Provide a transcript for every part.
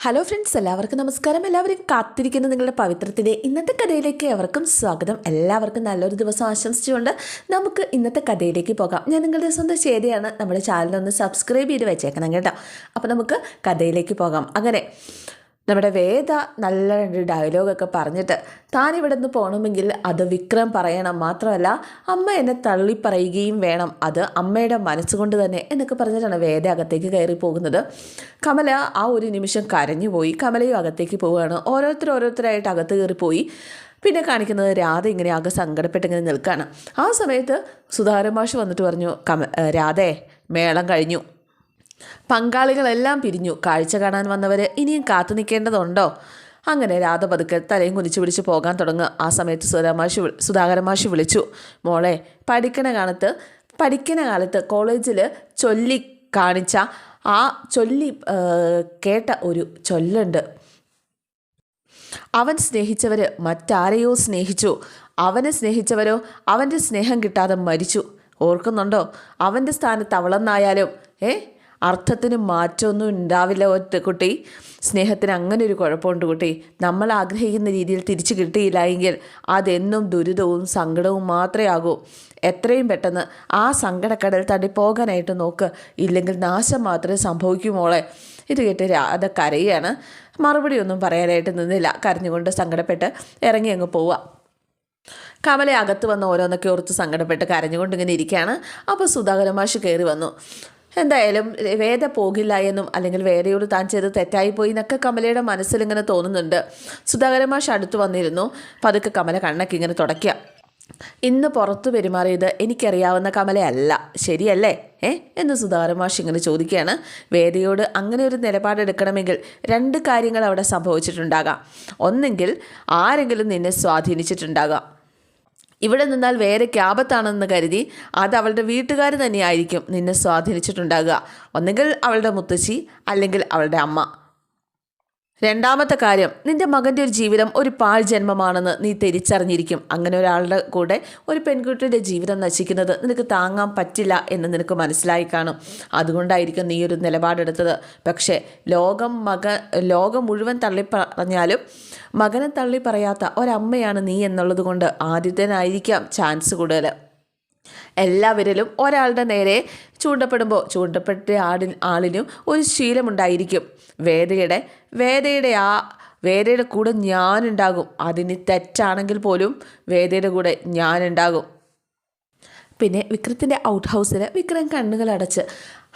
Hello friends എല്ലാവർക്കും നമസ്കാരം. എല്ലാവരും കാത്തിരിക്കുന്ന നിങ്ങളുടെ പവിത്രത്തിന്റെ ഇന്നത്തെ കഥയിലേക്ക് അവർക്കും സ്വാഗതം. എല്ലാവർക്കും നല്ലൊരു ദിവസം ആശംസിച്ചുകൊണ്ട് നമുക്ക് ഇന്നത്തെ കഥയിലേക്ക് പോകാം. ഞാൻ നിങ്ങളുടെ സ്വന്തം ശരിയാണ് നമ്മുടെ ചാനലൊന്ന് സബ്സ്ക്രൈബ് ചെയ്ത് വെച്ചേക്കണം കേട്ടോ. അപ്പോൾ നമുക്ക് കഥയിലേക്ക് പോകാം. അങ്ങനെ നമ്മുടെ വേദ നല്ല രണ്ട് ഡയലോഗൊക്കെ പറഞ്ഞിട്ട് താൻ ഇവിടെ നിന്ന് പോകണമെങ്കിൽ അത് വിക്രം പറയണം മാത്രമല്ല അമ്മ എന്നെ തള്ളി പറയുകയും വേണം. അത് അമ്മയുടെ മനസ്സുകൊണ്ട് തന്നെ എന്നൊക്കെ പറഞ്ഞിട്ടാണ് വേദ അകത്തേക്ക് കയറി പോകുന്നത്. കമല ആ ഒരു നിമിഷം കരഞ്ഞുപോയി. കമലയും അകത്തേക്ക് പോവുകയാണ്. ഓരോരുത്തർ ഓരോരുത്തരായിട്ട് അകത്ത് കയറിപ്പോയി പിന്നെ കാണിക്കുന്നത് രാധ ഇങ്ങനെ ആകെ സങ്കടപ്പെട്ട് ഇങ്ങനെ നിൽക്കുകയാണ് ആ സമയത്ത് സുധാകരൻ മാഷ് വന്നിട്ട് പറഞ്ഞു കമ രാധേ മേളം കഴിഞ്ഞു. പങ്കാളികളെല്ലാം പിരിഞ്ഞു. കാഴ്ച കാണാൻ വന്നവർ ഇനിയും കാത്തു നിൽക്കേണ്ടതുണ്ടോ? അങ്ങനെ രാധ പതുക്കെ തലയും കുനിച്ചു പിടിച്ച് പോകാൻ തുടങ്ങുക ആ സമയത്ത് സുധാമാഷി സുധാകരമാഷി വിളിച്ചു. മോളെ പഠിക്കണ കാലത്ത് പഠിക്കണ കാലത്ത് കോളേജിൽ ചൊല്ലി കാണിച്ച ആ ചൊല്ലി കേട്ട ഒരു ചൊല്ലുണ്ട്. അവൻ സ്നേഹിച്ചവർ മറ്റാരെയോ സ്നേഹിച്ചു. അവനെ സ്നേഹിച്ചവരോ അവന്റെ സ്നേഹം കിട്ടാതെ മരിച്ചു. ഓർക്കുന്നുണ്ടോ? അവന്റെ സ്ഥാനത്ത് അവളെന്നായാലും ഏ? അർത്ഥത്തിന് മാറ്റമൊന്നും ഉണ്ടാവില്ല ഒറ്റ കുട്ടി. സ്നേഹത്തിന് അങ്ങനെ ഒരു കുഴപ്പമുണ്ട് കുട്ടി. നമ്മൾ ആഗ്രഹിക്കുന്ന രീതിയിൽ തിരിച്ചു കിട്ടിയില്ല എങ്കിൽ അതെന്നും ദുരിതവും സങ്കടവും മാത്രമേ ആകൂ. എത്രയും പെട്ടെന്ന് ആ സങ്കടക്കടൽ തട്ടി പോകാനായിട്ട് നോക്ക്. ഇല്ലെങ്കിൽ നാശം മാത്രമേ സംഭവിക്കൂ മോളെ. ഇത് കേട്ട് രാധ കരയാണ്. മറുപടി ഒന്നും പറയാനായിട്ട് നിന്നില്ല. കരഞ്ഞുകൊണ്ട് സങ്കടപ്പെട്ട് ഇറങ്ങി അങ്ങ് പോവുക കമലെ അകത്ത് വന്ന് ഓരോന്നൊക്കെ ഓർത്ത് സങ്കടപ്പെട്ട് കരഞ്ഞുകൊണ്ട് ഇങ്ങനെ ഇരിക്കുകയാണ് അപ്പോൾ സുധാകരമാഷ് കയറി വന്നു. എന്തായാലും വേദ പോകില്ല എന്നും അല്ലെങ്കിൽ വേദയോട് താൻ ചെയ്ത് തെറ്റായി പോയി എന്നൊക്കെ കമലയുടെ മനസ്സിൽ ഇങ്ങനെ തോന്നുന്നുണ്ട്. സുധാകരൻ മാഷ് അടുത്ത് വന്നിരുന്നു. പതുക്കെ കമല കണ്ണൊക്കെ ഇങ്ങനെ തുടയ്ക്കുക ഇന്ന് പുറത്തു പെരുമാറിയത് എനിക്കറിയാവുന്ന കമലയല്ല. ശരിയല്ലേ? ഏ? എന്ന് സുധാകരൻ മാഷ് ഇങ്ങനെ ചോദിക്കുകയാണ്. വേദയോട് അങ്ങനെ ഒരു നിലപാടെടുക്കണമെങ്കിൽ രണ്ട് കാര്യങ്ങൾ അവിടെ സംഭവിച്ചിട്ടുണ്ടാകാം. ഒന്നെങ്കിൽ ആരെങ്കിലും നിന്നെ സ്വാധീനിച്ചിട്ടുണ്ടാകാം. ഇവിടെ നിന്നാൽ വേറെ ക്യാപത്താണെന്ന് കരുതി അത് അവളുടെ വീട്ടുകാർ തന്നെയായിരിക്കും നിന്നെ സ്വാധീനിച്ചിട്ടുണ്ടാകുക. ഒന്നുകിൽ അവളുടെ മുത്തശ്ശി അല്ലെങ്കിൽ അവളുടെ അമ്മ. രണ്ടാമത്തെ കാര്യം നിന്റെ മകന്റെ ഒരു ജീവിതം ഒരു പാൽ ജന്മമാണെന്ന് നീ തിരിച്ചറിഞ്ഞിരിക്കും. അങ്ങനെ ഒരാളുടെ കൂടെ ഒരു പെൺകുട്ടിയുടെ ജീവിതം നശിക്കുന്നത് നിനക്ക് താങ്ങാൻ പറ്റില്ല എന്ന് നിനക്ക് മനസ്സിലായി കാണും. അതുകൊണ്ടായിരിക്കും നീ ഒരു നിലപാടെടുത്തത്. പക്ഷേ ലോകം മക ലോകം മുഴുവൻ തള്ളി പറഞ്ഞാലും മകനെ തള്ളി പറയാത്ത ഒരമ്മയാണ് നീ എന്നുള്ളത് കൊണ്ട് ആദ്യത്തേനായിരിക്കാം ചാൻസ് കൂടുതൽ എല്ലാവരിലും ഒരാളുടെ നേരെ ചൂണ്ടപ്പെടുമ്പോൾ ചൂണ്ടപ്പെട്ട ആടി ആളിനും ഒരു ശീലമുണ്ടായിരിക്കും. വേദയുടെ വേദയുടെ ആ വേദയുടെ കൂടെ ഞാനുണ്ടാകും. അതിന് തെറ്റാണെങ്കിൽ പോലും വേദയുടെ കൂടെ ഞാനുണ്ടാകും. പിന്നെ വിക്രത്തിന്റെ ഔട്ട് ഹൗസിൽ വിക്രം കണ്ണുകൾ അടച്ച്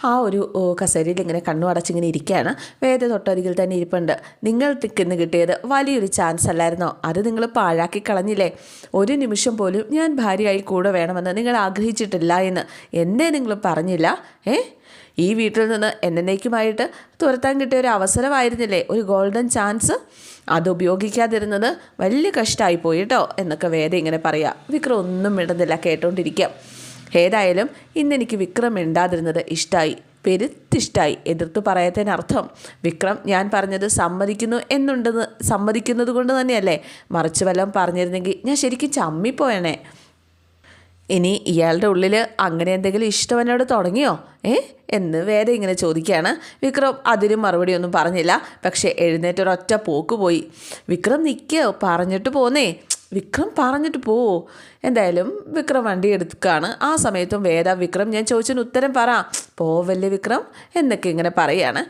ആ ഒരു കസേരയിൽ ഇങ്ങനെ കണ്ണു അടച്ചിങ്ങനെ ഇരിക്കുകയാണ്. വേദ തൊട്ടരികിൽ തന്നെ ഇരിപ്പുണ്ട്. നിങ്ങൾ തിക്കുന്ന കിട്ടിയത് വലിയൊരു ചാൻസ് അല്ലായിരുന്നോ? അത് നിങ്ങൾ പാഴാക്കി കളഞ്ഞില്ലേ? ഒരു നിമിഷം പോലും ഞാൻ ഭാര്യയായി കൂടെ വേണമെന്ന് നിങ്ങൾ ആഗ്രഹിച്ചിട്ടില്ല എന്ന് എന്നെ നിങ്ങൾ പറഞ്ഞില്ല? ഏ? ഈ വീട്ടിൽ നിന്ന് എന്നേക്കുമായിട്ട് തുരത്താൻ കിട്ടിയ ഒരു അവസരമായിരുന്നില്ലേ? ഒരു ഗോൾഡൻ ചാൻസ് അത് ഉപയോഗിക്കാതിരുന്നത് വലിയ കഷ്ടമായി പോയിട്ടോ എന്നൊക്കെ വേദ ഇങ്ങനെ പറയാം. വിക്രം ഒന്നും ഇടുന്നില്ല കേട്ടോണ്ടിരിക്കാം. ഏതായാലും ഇന്നെനിക്ക് വിക്രം മിണ്ടാതിരുന്നത് ഇഷ്ടമായി പെരുത്തിഷ്ടായി എതിർത്ത് പറയാത്തതിനർത്ഥം വിക്രം ഞാൻ പറഞ്ഞത് സമ്മതിക്കുന്നു എന്നുണ്ടെന്ന് സമ്മതിക്കുന്നത് കൊണ്ട് തന്നെയല്ലേ? മറിച്ച് വല്ലതും പറഞ്ഞിരുന്നെങ്കിൽ ഞാൻ ശരിക്കും ചമ്മിപ്പോയണേ ഇനി ഇയാളുടെ ഉള്ളിൽ അങ്ങനെ എന്തെങ്കിലും ഇഷ്ടം എന്നോട് തുടങ്ങിയോ? ഏ? എന്ന് വേറെ ഇങ്ങനെ ചോദിക്കുകയാണ്. വിക്രം അതിനും മറുപടി ഒന്നും പറഞ്ഞില്ല. പക്ഷേ എഴുന്നേറ്റൊരൊറ്റ പോക്ക് പോയി. വിക്രം നിൽക്കോ പറഞ്ഞിട്ട് പോന്നേ. വിക്രം പറഞ്ഞിട്ട് പോ. എന്തായാലും വിക്രം വണ്ടി എടുക്കുകയാണ് ആ സമയത്തും വേദ വിക്രം ഞാൻ ചോദിച്ചതിന് ഉത്തരം പറ. പോവല്ലേ വിക്രം എന്നൊക്കെ ഇങ്ങനെ പറയുകയാണ്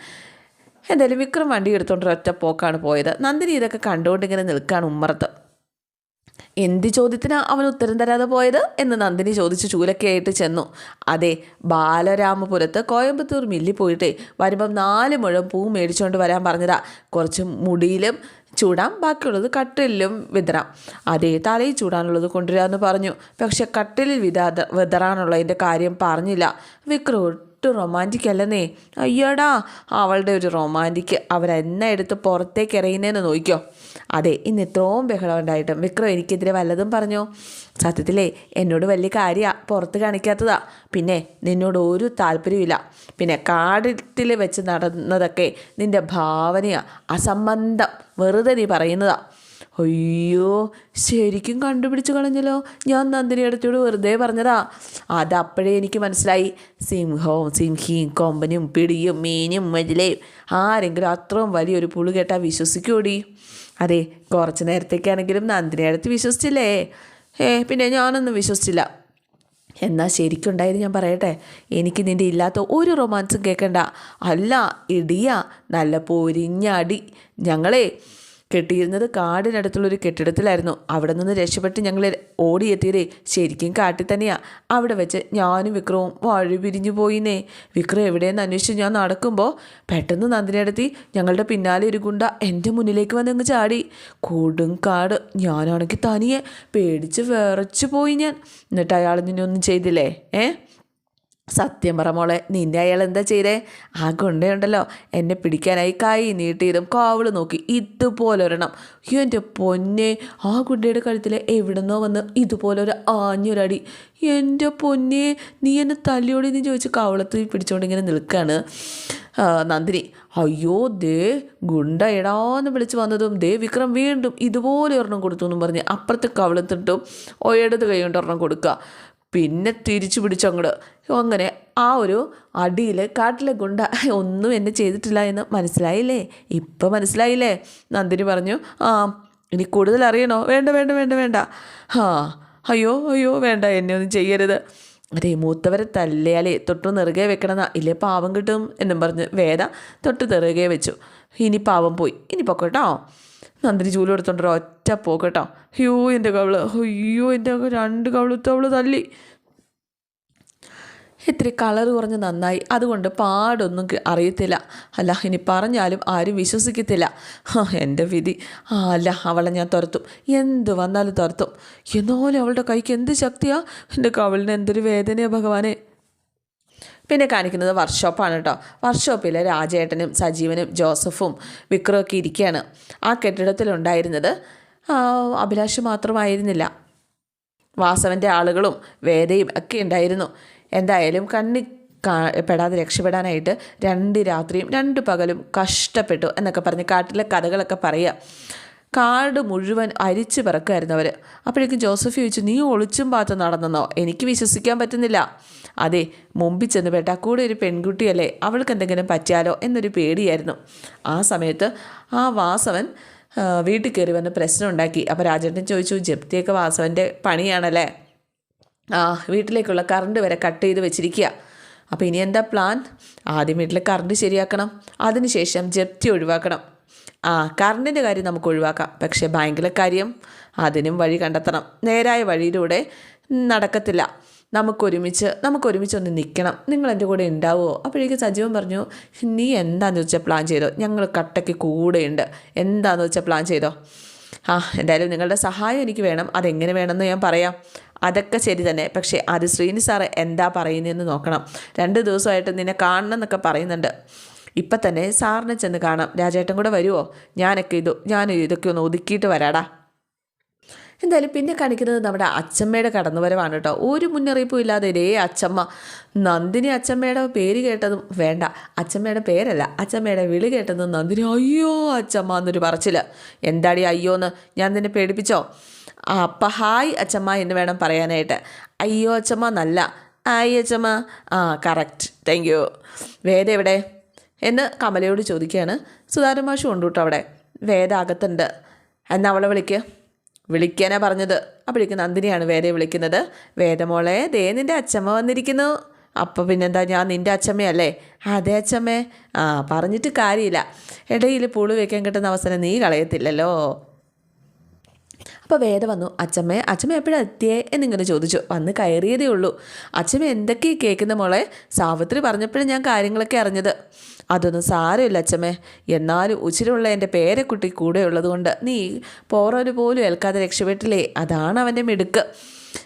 എന്തായാലും വിക്രം വണ്ടി എടുത്തുകൊണ്ട് ഒറ്റ പോക്കാണ് പോയത്. നന്ദിനി ഇതൊക്കെ കണ്ടുകൊണ്ട് ഇങ്ങനെ നിൽക്കുകയാണ് ഉമ്മറത്ത്. എന്ത് ചോദ്യത്തിനാണ് അവൻ ഉത്തരം തരാതെ പോയത് എന്ന് നന്ദിനി ചോദിച്ച് ചൂലക്കയായിട്ട് ചെന്നു. അതെ ബാലരാമപുരത്ത് കോയമ്പത്തൂർ മില്ലിൽ പോയിട്ട് വരുമ്പം നാല് മുഴം പൂ മേടിച്ചുകൊണ്ട് വരാൻ പറഞ്ഞതാ. കുറച്ച് മുടിയിലും ചൂടാം ബാക്കിയുള്ളത് കട്ടിലും വിതറാം. അതേ തലയിൽ ചൂടാനുള്ളത് കൊണ്ടുവരാമെന്ന് പറഞ്ഞു. പക്ഷെ കട്ടിലിൽ വിതാ വിതറാനുള്ളതിന്റെ കാര്യം പറഞ്ഞില്ല. വിക്രം ഒട്ടും റൊമാന്റിക് അല്ലെന്നേ. അയ്യടാ അവളുടെ ഒരു റൊമാന്റിക് അവരെന്നെ എടുത്ത് പുറത്തേക്ക് എറിയുന്നതെന്ന് നോക്കിയോ അതെ ഇന്ന് ഇത്രയും ബഹളം ഉണ്ടായിട്ടും. വിക്രം എനിക്കെതിരെ വല്ലതും പറഞ്ഞോ? സത്യത്തിലേ എന്നോട് വലിയ കാര്യമാണ് പുറത്ത് കാണിക്കാത്തതാ. പിന്നെ നിന്നോട് ഒരു താല്പര്യമില്ല പിന്നെ കാടത്തിൽ വെച്ച് നടന്നതൊക്കെ നിന്റെ ഭാവനയാണ് അസംബന്ധം. വെറുതെ നീ പറയുന്നതാ. അയ്യോ ശരിക്കും കണ്ടുപിടിച്ച് കളഞ്ഞല്ലോ. ഞാൻ നന്ദിനി അടുത്തോട് വെറുതെ പറഞ്ഞതാ. അതപ്പോഴേ എനിക്ക് മനസ്സിലായി. സിംഹവും സിംഹിയും കൊമ്പനും പിടിയും മീനും മജിലയും ആരെങ്കിലും അത്രയും വലിയൊരു പുളു കേട്ടാൽ വിശ്വസിക്കൂടി. അതെ കുറച്ച് നേരത്തേക്കാണെങ്കിലും നന്ദിനി അടുത്ത് വിശ്വസിച്ചില്ലേ? ഏ പിന്നെ ഞാനൊന്നും വിശ്വസിച്ചില്ല. എന്നാൽ ശരിക്കുണ്ടായത് ഞാൻ പറയട്ടെ. എനിക്ക് നിന്റെ ഇല്ലാത്ത ഒരു റൊമാൻസും കേൾക്കണ്ട അല്ല ഇടിയ നല്ല പൊരിഞ്ഞ അടി. ഞങ്ങളെ കെട്ടിയിരുന്നത് കാടിനടുത്തുള്ളൊരു കെട്ടിടത്തിലായിരുന്നു. അവിടെ നിന്ന് രക്ഷപ്പെട്ട് ഞങ്ങൾ ഓടിയെത്തിയതേ ശരിക്കും കാട്ടിൽ തന്നെയാ. അവിടെ വെച്ച് ഞാനും വിക്രവും വഴി പിരിഞ്ഞു പോയിന്നേ. വിക്രം എവിടെയെന്ന് അന്വേഷിച്ച് ഞാൻ നടക്കുമ്പോൾ പെട്ടെന്ന് നന്ദിനിയടത്തി ഞങ്ങളുടെ പിന്നാലെ ഒരു ഗുണ്ട എന്റെ മുന്നിലേക്ക് വന്നങ്ങ് ചാടി. കൊടും കാട് ഞാനാണെങ്കിൽ തനിയെ പേടിച്ച് വിറച്ചു പോയി ഞാൻ. എന്നിട്ട് അയാൾ നിന്നെ ഒന്നും ചെയ്തില്ലേ? ഏ? സത്യം പറ മോളെ നിന്നെ അയാൾ എന്താ ചെയ്തേ? ആ ഗുണ്ടയുണ്ടല്ലോ എന്നെ പിടിക്കാനായി കൈ നീട്ടിയതും കാവൾ നോക്കി ഇതുപോലെ ഒരെണ്ണം അയ്യോ എന്റെ പൊന്നെ ആ ഗുണ്ടയുടെ കഴുത്തിൽ എവിടുന്നോ വന്ന് ഇതുപോലെ ഒരു ആഞ്ഞൊരടി. എന്റെ പൊന്നെ നീ എന്നെ തല്ലിയോടി നീ ചോദിച്ച് കവളത്ത് പിടിച്ചോണ്ട് ഇങ്ങനെ നിൽക്കുകയാണ് നന്ദിനി അയ്യോ ദേ ഗുണ്ട എടാന്ന് വിളിച്ച് വന്നതും ദേ വിക്രം വീണ്ടും ഇതുപോലെ ഒരെണ്ണം കൊടുത്തു എന്നും പറഞ്ഞ് അപ്പുറത്തെ കവളത്തിട്ടും ഒയടത് കൈ കൊണ്ട് ഒരെണ്ണം കൊടുക്കുക. പിന്നെ തിരിച്ചു പിടിച്ചു അങ്ങോട്ട്. അങ്ങനെ ആ ഒരു അടിയിൽ കാട്ടിലെ ഗുണ്ട ഒന്നും എന്നെ ചെയ്തിട്ടില്ല എന്ന് മനസ്സിലായില്ലേ? ഇപ്പം മനസ്സിലായില്ലേ? നന്ദിനി പറഞ്ഞു ആ ഇനി കൂടുതൽ അറിയണോ? വേണ്ട വേണ്ട വേണ്ട വേണ്ട. ആ അയ്യോ അയ്യോ വേണ്ട എന്നെ ഒന്നും ചെയ്യരുത്. അതെ മൂത്തവരെ തല്ലിയാലേ തൊട്ട് നിറുകെ വെക്കണമെന്നാ ഇല്ലേ പാവം കിട്ടും എന്നും പറഞ്ഞ് വേദ തൊട്ട് നെറുകെ വെച്ചു. ഇനി പാവം പോയി. ഇനി പൊക്കോട്ടോ. നന്ദിനി ജൂലി എടുത്തോണ്ടൊരു ഒറ്റ പോക്കട്ടോ അയ്യോ എന്റെ കവൾ. അയ്യോ എന്റെ രണ്ട് കവളുത്ത് അവൾ തല്ലി. ഇത്തിരി കളർ കുറഞ്ഞ് നന്നായി. അതുകൊണ്ട് പാടൊന്നും അറിയത്തില്ല. അല്ല ഇനി പറഞ്ഞാലും ആരും വിശ്വസിക്കത്തില്ല. എന്റെ വിധി. ആ അല്ല അവളെ ഞാൻ തുരത്തും. എന്ത് വന്നാലും തുരത്തും. എന്നാലും അവളുടെ കൈക്ക് എന്ത് ശക്തിയാ? എന്റെ കവളിന് എന്തൊരു വേദനയാണ് ഭഗവാനെ. പിന്നെ കാണിക്കുന്നത് വർക്ക്ഷോപ്പാണ് കേട്ടോ. വർക്ക്ഷോപ്പിൽ രാജേട്ടനും സജീവനും ജോസഫും വിക്രമൊക്കെ ഇരിക്കുകയാണ് ആ കെട്ടിടത്തിലുണ്ടായിരുന്നത് അഭിലാഷ് മാത്രമായിരുന്നില്ല. വാസവന്റെ ആളുകളും വേദയും ഒക്കെ ഉണ്ടായിരുന്നു. എന്തായാലും കണ്ണി പെടാതെ രക്ഷപ്പെടാനായിട്ട് രണ്ട് രാത്രിയും രണ്ട് പകലും കഷ്ടപ്പെട്ടു എന്നൊക്കെ പറഞ്ഞ് കാട്ടിലെ കഥകളൊക്കെ പറയുക. കാട് മുഴുവൻ അരിച്ചു പിറക്കുമായിരുന്നു അവർ അപ്പോഴേക്കും ജോസഫ് ചോദിച്ചു നീ ഒളിച്ചും പാത്ത് നടന്നെന്നോ എനിക്ക് വിശ്വസിക്കാൻ പറ്റുന്നില്ല. അതെ മുമ്പിൽ ചെന്ന് പെട്ട കൂടെ ഒരു പെൺകുട്ടിയല്ലേ? അവൾക്ക് എന്തെങ്കിലും പറ്റിയാലോ? എന്നൊരു പേടിയായിരുന്നു. ആ സമയത്ത് ആ വാസവൻ വീട്ടിൽ കയറി വന്ന് പ്രശ്നം ഉണ്ടാക്കി. അപ്പോൾ രാജേട്ടൻ ചോദിച്ചു ജപ്തിയൊക്കെ വാസവന്റെ പണിയാണല്ലേ? ആ വീട്ടിലേക്കുള്ള കറണ്ട് വരെ കട്ട് ചെയ്ത് വെച്ചിരിക്കുക അപ്പോൾ ഇനി എന്താ പ്ലാൻ ആദ്യം വീട്ടിലെ കറണ്ട് ശരിയാക്കണം. അതിനുശേഷം ജപ്തി ഒഴിവാക്കണം. ആ കറണ്ടിന്റെ കാര്യം നമുക്ക് ഒഴിവാക്കാം. പക്ഷേ ബാങ്കിലെ കാര്യം. അതിനും വഴി കണ്ടെത്തണം. നേരായ വഴിയിലൂടെ നടക്കത്തില്ല. നമുക്കൊരുമിച്ച് നമുക്കൊരുമിച്ച് ഒന്ന് നിൽക്കണം നിങ്ങൾ എന്റെ കൂടെ ഉണ്ടാവുമോ അപ്പോഴേക്കും സജീവൻ പറഞ്ഞു നീ എന്താണെന്ന് വെച്ചാൽ പ്ലാൻ ചെയ്തോ? ഞങ്ങൾ കട്ടയ്ക്ക് കൂടെയുണ്ട്. എന്താണെന്ന് വെച്ചാൽ പ്ലാൻ ചെയ്തോ? ആ എന്തായാലും നിങ്ങളുടെ സഹായം എനിക്ക് വേണം. അതെങ്ങനെ വേണമെന്ന് ഞാൻ പറയാം. അതൊക്കെ ശരി തന്നെ. പക്ഷേ അത് ശ്രീനി സാറ് എന്താ പറയുന്നതെന്ന് നോക്കണം. രണ്ട് ദിവസമായിട്ട് നിന്നെ കാണണം എന്നൊക്കെ പറയുന്നുണ്ട്. ഇപ്പം തന്നെ സാറിനെ ചെന്ന് കാണാം. രാജേട്ടൻ കൂടെ വരുമോ ഞാനൊക്കെ ഇത് ഞാൻ ഇതൊക്കെ ഒന്ന് ഒതുക്കിയിട്ട് വരാടാ. എന്തായാലും പിന്നെ കാണിക്കുന്നത് നമ്മുടെ അച്ചമ്മയുടെ കടന്നുവരവാണ് കേട്ടോ. ഒരു മുന്നറിയിപ്പും ഇല്ലാതെ ഇതേ അച്ചമ്മ. നന്ദിനി അച്ചമ്മയുടെ പേര് കേട്ടതും വേണ്ട. അച്ചമ്മയുടെ പേരല്ല അച്ചമ്മയുടെ വിളി കേട്ടതും നന്ദിനി. അയ്യോ അച്ചമ്മ എന്നൊരു പറച്ചിൽ. എന്താടി അയ്യോ എന്ന് ഞാൻ നിന്നെ പേടിപ്പിച്ചോ? അപ്പം ഹായ് അച്ചമ്മ എന്ന് വേണം പറയാനായിട്ട്. അയ്യോ അച്ചമ്മ നല്ല. ഹായ് അച്ചമ്മ. ആ കറക്റ്റ് താങ്ക് യു വേദ എവിടെ? എന്ന് കമലയോട് ചോദിക്കുകയാണ്. സുതാരമാഷു മാഷും ഉണ്ട് കേട്ടോ അവിടെ. വേദ അകത്തുണ്ട്. എന്നാ അവളെ വിളിക്ക്? വിളിക്കാനാ പറഞ്ഞത്. അപ്പോഴേക്ക് നന്ദിനിയാണ് വേദയെ വിളിക്കുന്നത്. വേദമോളെ ദേ നിന്റെ അച്ചമ്മ വന്നിരിക്കുന്നു. അപ്പോൾ പിന്നെന്താ ഞാൻ നിന്റെ അച്ചമ്മയല്ലേ? അതെ അച്ചമ്മേ. ആ പറഞ്ഞിട്ട് കാര്യമില്ല. ഇടയിൽ പുളി വെക്കാൻ കിട്ടുന്ന അവസരം നീ കളയത്തില്ലല്ലോ. അപ്പോൾ വേദ വന്നു. അച്ചമ്മേ അച്ചമ്മ എപ്പോഴാണ് എത്തിയേ എന്നിങ്ങനെ ചോദിച്ചു. വന്ന് കയറിയതേ ഉള്ളൂ. അച്ചമ്മ എന്തൊക്കെ കേൾക്കുന്ന മോളെ? സാവിത്രി പറഞ്ഞപ്പോഴും ഞാൻ കാര്യങ്ങളൊക്കെ അറിഞ്ഞത്. അതൊന്നും സാരമില്ല അച്ചമ്മേ. എന്നാലും ഉച്ചിരുള്ള എന്റെ പേരക്കുട്ടി കൂടെ ഉള്ളതുകൊണ്ട് നീ പോറൊരു പോലും ഏൽക്കാതെ രക്ഷപ്പെട്ടില്ലേ? അതാണ് അവന്റെ മിടുക്ക്.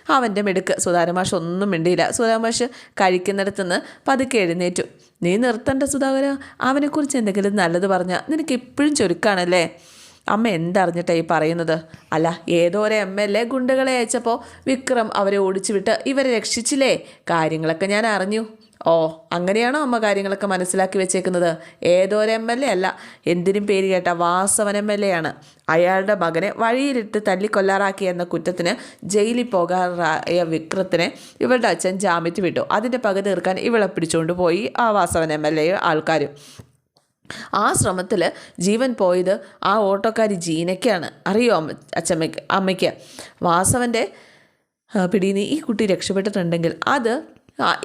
അവന്റെ മിടുക്ക്. സുധാരമാഷ് ഒന്നും മിണ്ടിയില്ല. സുധാരമാഷ് കഴിക്കുന്നിടത്തുനിന്ന് പതുക്കെ എഴുന്നേറ്റു. നീ നിർത്തണ്ട സുധാകര. അവനെക്കുറിച്ച് എന്തെങ്കിലും നല്ലത് പറഞ്ഞാൽ നിനക്ക് ഇപ്പോഴും ചുരുക്കാണല്ലേ? അമ്മ എന്തറിഞ്ഞിട്ടാ ഈ പറയുന്നത്? അല്ല ഏതോ ഒരു എം എൽ എ ഗുണ്ടകളെ അയച്ചപ്പോൾ വിക്രം അവരെ ഓടിച്ചു വിട്ട് ഇവരെ രക്ഷിച്ചില്ലേ? കാര്യങ്ങളൊക്കെ ഞാൻ അറിഞ്ഞു. ഓ അങ്ങനെയാണോ അമ്മ കാര്യങ്ങളൊക്കെ മനസ്സിലാക്കി വെച്ചേക്കുന്നത്? ഏതോരെ എം എൽ എ അല്ല എന്തിനും പേര് കേട്ട വാസവൻ എം എൽ എ ആണ് അയാളുടെ മകനെ വഴിയിലിട്ട് തല്ലിക്കൊല്ലാറാക്കി എന്ന കുറ്റത്തിന് ജയിലിൽ പോകാറായ വിക്രത്തിനെ ഇവളുടെ അച്ഛൻ ജാമ്യത്തിൽ വിട്ടു. അതിന്റെ പക തീർക്കാൻ ഇവളെ പിടിച്ചുകൊണ്ട് പോയി ആ വാസവൻ എം എൽ എ ആൾക്കാരും. ആ ശ്രമത്തിൽ ജീവൻ പോയത് ആ ഓട്ടോക്കാരി ജീനയ്ക്കാണ്. അറിയോ അമ്മ അച്ഛമ്മയ്ക്ക് അമ്മയ്ക്ക്? വാസവന്റെ പിടിയിൽ ഈ കുട്ടി രക്ഷപ്പെട്ടിട്ടുണ്ടെങ്കിൽ അത്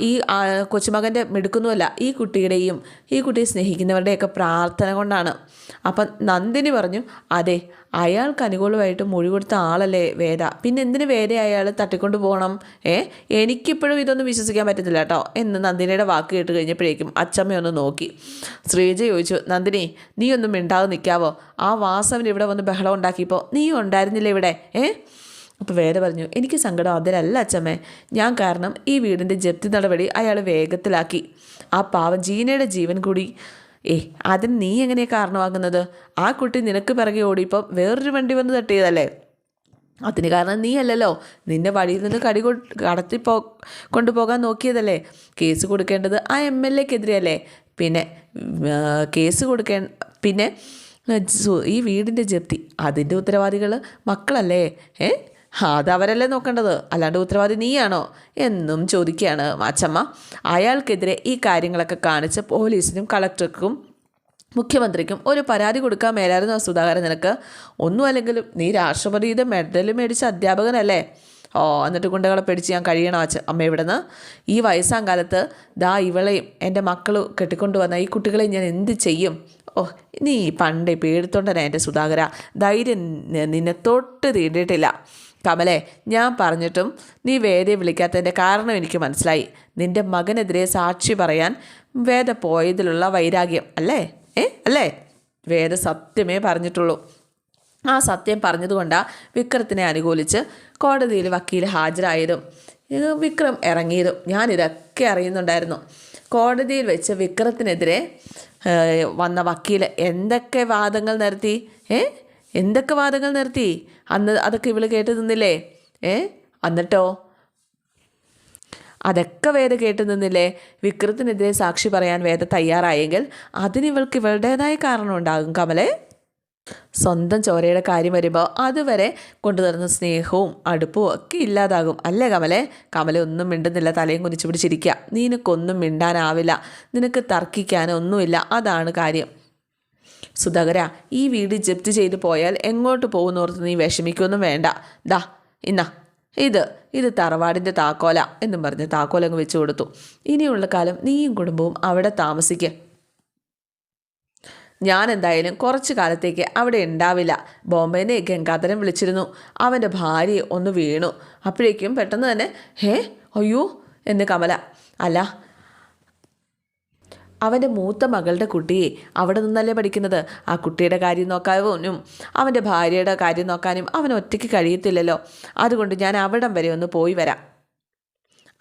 ഈ കൊച്ചുമകന്റെ മിടുക്കൊന്നുമല്ല ഈ കുട്ടിയുടെയും ഈ കുട്ടിയെ സ്നേഹിക്കുന്നവരുടെയൊക്കെ പ്രാർത്ഥന കൊണ്ടാണ്. അപ്പം നന്ദിനി പറഞ്ഞു അതെ അയാൾക്ക് അനുകൂലമായിട്ട് മൊഴി കൊടുത്ത ആളല്ലേ വേദ. പിന്നെ എന്തിനു വേദ അയാൾ തട്ടിക്കൊണ്ട് പോകണം? ഏ എനിക്കിപ്പോഴും ഇതൊന്നും വിശ്വസിക്കാൻ പറ്റുന്നില്ല കേട്ടോ എന്ന് നന്ദിനിയുടെ വാക്ക് കേട്ട് കഴിഞ്ഞപ്പോഴേക്കും അച്ചമ്മയൊന്ന് നോക്കി. ശ്രീജ ചോദിച്ചു നന്ദിനി നീ ഒന്നും മിണ്ടാതെ നിൽക്കാവോ? ആ വാസവൻ ഇവിടെ വന്ന് ബഹളം ഉണ്ടാക്കിയപ്പോൾ നീ ഉണ്ടായിരുന്നില്ല ഇവിടെ? ഏ? അപ്പോൾ വേറെ പറഞ്ഞു എനിക്ക് സങ്കടം അതിലല്ല അച്ഛമ്മേ. ഞാൻ കാരണം ഈ വീടിന്റെ ജപ്തി നടപടി അയാൾ വേഗത്തിലാക്കി. ആ പാവം ജീനയുടെ ജീവൻ കൂടി. ഏ അതിന് നീ എങ്ങനെയാണ് കാരണമാകുന്നത്? ആ കുട്ടി നിനക്ക് പിറകെ ഓടിയപ്പം വേറൊരു വണ്ടി വന്ന് തട്ടിയതല്ലേ? അതിന് കാരണം നീ അല്ലല്ലോ. നിന്നെ വഴിയിൽ നിന്ന് കടി കൊ കടത്തി പോ കൊണ്ടുപോകാൻ നോക്കിയതല്ലേ? കേസ് കൊടുക്കേണ്ടത് ആ എം എൽ എക്കെതിരെയല്ലേ? പിന്നെ കേസ് കൊടുക്കേ പിന്നെ ഈ വീടിന്റെ ജപ്തി. അതിന്റെ ഉത്തരവാദികൾ മക്കളല്ലേ? ഏ? അത് അവരല്ലേ നോക്കേണ്ടത്. അല്ലാണ്ട് ഉത്തരവാദി നീയാണോ? എന്നും ചോദിക്കുകയാണ് മാച്ചമ്മ അയാൾക്കെതിരെ ഈ കാര്യങ്ങളൊക്കെ കാണിച്ച് പോലീസിനും കളക്ടർക്കും മുഖ്യമന്ത്രിക്കും ഒരു പരാതി കൊടുക്കാൻ മേലായിരുന്നു സുധാകരൻ നിനക്ക്. ഒന്നും അല്ലെങ്കിലും നീ രാഷ്ട്രപതിയുടെ മെഡൽ മേടിച്ച അധ്യാപകനല്ലേ? ഓ എന്നിട്ട് ഗുണ്ടകളെ പേടിച്ച് ഞാൻ കഴിയണം അച്ഛ അമ്മ ഇവിടുന്ന്? ഈ വയസ്സാം കാലത്ത് ദാ ഇവളെയും എന്റെ മക്കൾ കെട്ടിക്കൊണ്ടുവന്ന ഈ കുട്ടികളെയും ഞാൻ എന്ത് ചെയ്യും? ഓ നീ പണ്ടേ പേടിത്തൊണ്ടനാ എന്റെ സുധാകര. ധൈര്യം നിന്നെ തൊട്ട് തീണ്ടിയിട്ടില്ല കമലേ ഞാൻ പറഞ്ഞിട്ടും നീ വേദയെ വിളിക്കാത്തതിന്റെ കാരണം എനിക്ക് മനസ്സിലായി. നിന്റെ മകനെതിരെ സാക്ഷി പറയാൻ വേദ പോയതിലുള്ള വൈരാഗ്യം അല്ലേ? ഏ അല്ലേ? വേദ സത്യമേ പറഞ്ഞിട്ടുള്ളൂ. ആ സത്യം പറഞ്ഞതുകൊണ്ടാണ് വിക്രത്തിനെ അനുകൂലിച്ച് കോടതിയിൽ വക്കീൽ ഹാജരായതും വിക്രം ഇറങ്ങിയതും ഞാനിതൊക്കെ അറിയുന്നുണ്ടായിരുന്നു. കോടതിയിൽ വെച്ച് വിക്രത്തിനെതിരെ വന്ന വക്കീൽ എന്തൊക്കെ വാദങ്ങൾ നിർത്തി ഏ എന്തൊക്കെ വാദങ്ങൾ നിർത്തി? അന്ന് അതൊക്കെ ഇവൾ കേട്ട് നിന്നില്ലേ? ഏ? എന്നിട്ടോ അതൊക്കെ വേദ കേട്ട് നിന്നില്ലേ? വിക്രത്തിനെതിരെ സാക്ഷി പറയാൻ വേദ തയ്യാറായെങ്കിൽ അതിന് ഇവൾക്ക് ഇവളുടേതായ കാരണം ഉണ്ടാകും കമലേ. സ്വന്തം ചോരയുടെ കാര്യം വരുമ്പോൾ അതുവരെ കൊണ്ടുതരുന്ന സ്നേഹവും അടുപ്പവും ഒക്കെ ഇല്ലാതാകും. അല്ലേ കമലെ? കമല ഒന്നും മിണ്ടുന്നില്ല തലയും കുനിച്ചു പിടിച്ചിരിക്കുക നിനക്കൊന്നും മിണ്ടാനാവില്ല. നിനക്ക് തർക്കിക്കാനൊന്നുമില്ല. അതാണ് കാര്യം. സുധാകര ഈ വീട് ജപ്തി ചെയ്തു പോയാൽ എങ്ങോട്ട് പോകുന്നോർത്ത് നീ വിഷമിക്കൊന്നും വേണ്ട. ദാ ഇന്നാ. ഇത് ഇത് തറവാടിന്റെ താക്കോല എന്നും പറഞ്ഞ് താക്കോലങ്ങ് വെച്ചു കൊടുത്തു. ഇനിയുള്ള കാലം നീയും കുടുംബവും അവിടെ താമസിക്കുക ഞാൻ എന്തായാലും കുറച്ച് കാലത്തേക്ക് അവിടെ ഉണ്ടാവില്ല. ബോംബെനെ ഗംഗാധരൻ വിളിച്ചിരുന്നു. അവന്റെ ഭാര്യയെ ഒന്ന് വീണു. അപ്പോഴേക്കും പെട്ടെന്ന് തന്നെ ഹേ അയ്യോ എന്ന് കമല. അല്ല അവന്റെ മൂത്ത മകളുടെ കുട്ടിയെ അവിടെ നിന്നല്ലേ പഠിക്കുന്നത്? ആ കുട്ടിയുടെ കാര്യം നോക്കാനും അവന്റെ ഭാര്യയുടെ കാര്യം നോക്കാനും അവൻ ഒറ്റയ്ക്ക് കഴിയത്തില്ലല്ലോ. അതുകൊണ്ട് ഞാൻ അവിടം വരെ ഒന്ന് പോയി വരാം.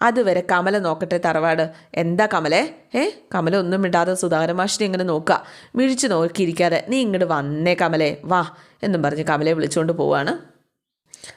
അതുവരെ കമല നോക്കട്ടെ തറവാട്. എന്താ കമലെ? ഏ? കമല ഒന്നും മിണ്ടാതെ സുധാകരൻ മാഷിനെ ഇങ്ങനെ നോക്കുക. മിഴിച്ച് നോക്കിയിരിക്കാതെ നീ ഇങ്ങോട്ട് വന്നേ കമലെ വാ എന്നും പറഞ്ഞ് കമലയെ വിളിച്ചുകൊണ്ട് പോവാണ്.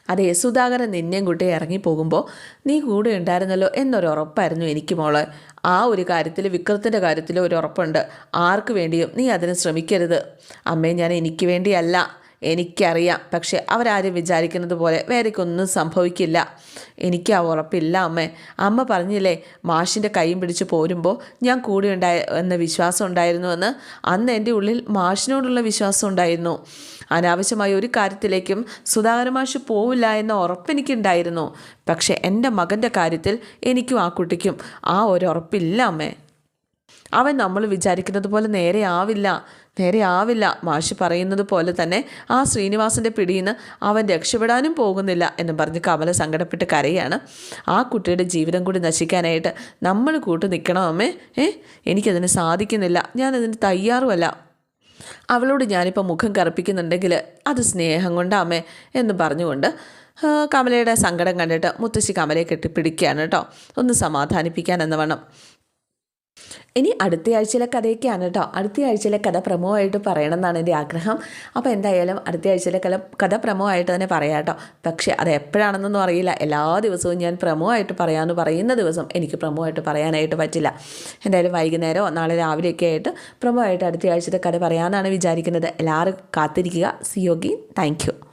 അതെ സുധാകരൻ നിന്നെയും കൂട്ടി ഇറങ്ങിപ്പോകുമ്പോൾ നീ കൂടെ ഉണ്ടായിരുന്നല്ലോ എന്നൊരു ഉറപ്പായിരുന്നു എനിക്ക് മോളെ. ആ ഒരു കാര്യത്തിൽ വിക്രത്തിന്റെ കാര്യത്തിൽ ഒരു ഉറപ്പുണ്ട്. ആർക്ക് വേണ്ടിയും നീ അതിന് ശ്രമിക്കരുത്. അമ്മേ ഞാൻ എനിക്ക് വേണ്ടിയല്ല. എനിക്കറിയാം. പക്ഷെ അവരാരും വിചാരിക്കുന്നത് പോലെ വേറെക്കൊന്നും സംഭവിക്കില്ല. എനിക്ക് ആ ഉറപ്പില്ല അമ്മേ. അമ്മ പറഞ്ഞില്ലേ മാഷിന്റെ കൈയും പിടിച്ച് പോരുമ്പോൾ ഞാൻ കൂടെ ഉണ്ടായ എന്ന വിശ്വാസം ഉണ്ടായിരുന്നുവെന്ന്? അന്ന് എന്റെ ഉള്ളിൽ മാഷിനോടുള്ള വിശ്വാസം ഉണ്ടായിരുന്നു. അനാവശ്യമായ ഒരു കാര്യത്തിലേക്കും സുധാകര മാഷ് പോവില്ല എന്ന ഉറപ്പെനിക്കുണ്ടായിരുന്നു പക്ഷേ എന്റെ മകന്റെ കാര്യത്തിൽ എനിക്കും ആ കുട്ടിക്കും ആ ഒരു ഉറപ്പില്ല അമ്മേ. അവൻ നമ്മൾ വിചാരിക്കുന്നത് പോലെ നേരെ ആവില്ല. നേരെ ആവില്ല. മാഷി പറയുന്നത് പോലെ തന്നെ ആ ശ്രീനിവാസന്റെ പിടിയിൽ നിന്ന് അവൻ രക്ഷപ്പെടാനും പോകുന്നില്ല എന്ന് പറഞ്ഞ് കമല സങ്കടപ്പെട്ട് കരയാണ്. ആ കുട്ടിയുടെ ജീവിതം കൂടി നശിക്കാനായിട്ട് നമ്മൾ കൂട്ടു നിൽക്കണം അമ്മേ? ഏ? എനിക്കതിന് സാധിക്കുന്നില്ല. ഞാനതിന് തയ്യാറുമല്ല. അവളോട് ഞാനിപ്പോൾ മുഖം കറുപ്പിക്കുന്നുണ്ടെങ്കിൽ അത് സ്നേഹം കൊണ്ടാമേ എന്ന് പറഞ്ഞുകൊണ്ട് കമലയുടെ സങ്കടം കണ്ടിട്ട് മുത്തശ്ശി കമലയെ കെട്ടിപ്പിടിക്കുകയാണ് കേട്ടോ. ഒന്ന് സമാധാനിപ്പിക്കാൻ എന്ന് വേണം. ഇനി അടുത്ത ആഴ്ചയിലെ കഥയൊക്കെയാണ് കേട്ടോ അടുത്ത ആഴ്ചയിലെ കഥ പ്രമോ ആയിട്ട് പറയണം എന്നാണ് എന്റെ ആഗ്രഹം. അപ്പോൾ എന്തായാലും അടുത്ത ആഴ്ചയിലെ കല കഥ പ്രമോ ആയിട്ട് തന്നെ പറയാം കേട്ടോ പക്ഷേ അത് എപ്പോഴാണെന്നൊന്നും അറിയില്ല. എല്ലാ ദിവസവും ഞാൻ പ്രമോ ആയിട്ട് പറയാമെന്ന് പറയുന്ന ദിവസം എനിക്ക് പ്രമോ ആയിട്ട് പറയാനായിട്ട് പറ്റില്ല. എന്തായാലും വൈകുന്നേരമോ നാളെ രാവിലെയൊക്കെ ആയിട്ട് പ്രമോ ആയിട്ട് അടുത്ത ആഴ്ചത്തെ കഥ പറയാമെന്നാണ് വിചാരിക്കുന്നത്. എല്ലാവരും കാത്തിരിക്കുക. സി യോഗി താങ്ക്